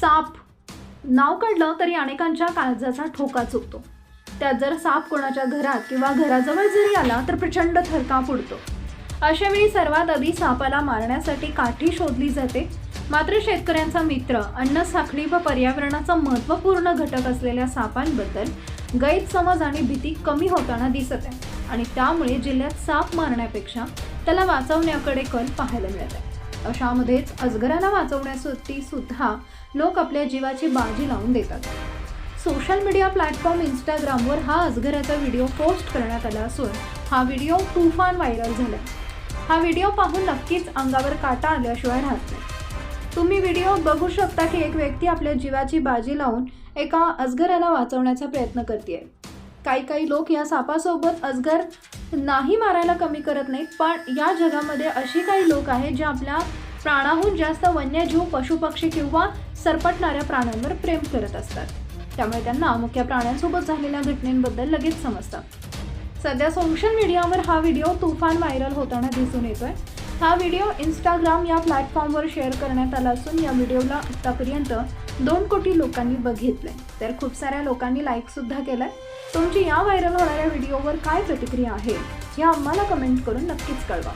साप नाव काढलं तरी अनेकांच्या काळजाचा ठोका चुकतो. त्यात जर साप कोणाच्या घरात किंवा घराजवळ जरी आला तर प्रचंड थरकाप उडतो. अशा वेळी सर्वात आधी सापाला मारण्यासाठी काठी शोधली जाते. मात्र शेतकऱ्यांचा मित्र अन्न साखळी व पर्यावरणाचा महत्त्वपूर्ण घटक असलेल्या सापांबद्दल गैरसमज आणि भीती कमी होताना दिसत आहे आणि त्यामुळे जिल्ह्यात साप मारण्यापेक्षा त्याला वाचवण्याकडे कल पाहायला मिळत आहे. अशामध्येच अजगराला वाचवण्यासाठी सुद्धा लोक आपल्या जीवाची बाजी लावून देतात. सोशल मीडिया प्लॅटफॉर्म इंस्टाग्रामवर हा अजगराचा व्हिडिओ पोस्ट करण्यात आला असून हा व्हिडिओ तुफान व्हायरल झाला हा व्हिडिओ पाहून नक्कीच अंगावर काटा आल्याशिवाय राहत नाही. तुम्ही व्हिडिओ बघू शकता की एक व्यक्ती आपल्या जीवाची बाजी लावून एका अजगराला वाचवण्याचा प्रयत्न करते काही काही लोक या सापासोबत अजगर नाही मारायला कमी करत नाहीत पण या जगामध्ये अशी काही लोक आहेत जे आपल्या प्राणाहून जास्त वन्यजीव पशुपक्षी किंवा सरपटणाऱ्या प्राण्यांवर प्रेम करत असतात. त्यामुळे त्यांना मुख्य प्राण्यांसोबत झालेल्या घटनेबद्दल लगेच समजतं. सध्या सोशल मीडियावर हा व्हिडिओ तुफान व्हायरल होताना दिसून येतोय. हा व्हिडिओ इंस्टाग्राम या प्लॅटफॉर्मवर शेअर करण्यात आला असून या व्हिडिओला आत्तापर्यंत दोन कोटी लोकांनी बघितलंय. तर खूप साऱ्या लोकांनी लाईकसुद्धा केलं केलाय. तुमची या व्हायरल होणाऱ्या व्हिडिओवर काय प्रतिक्रिया आहे हे आम्हाला कमेंट करून नक्कीच कळवा.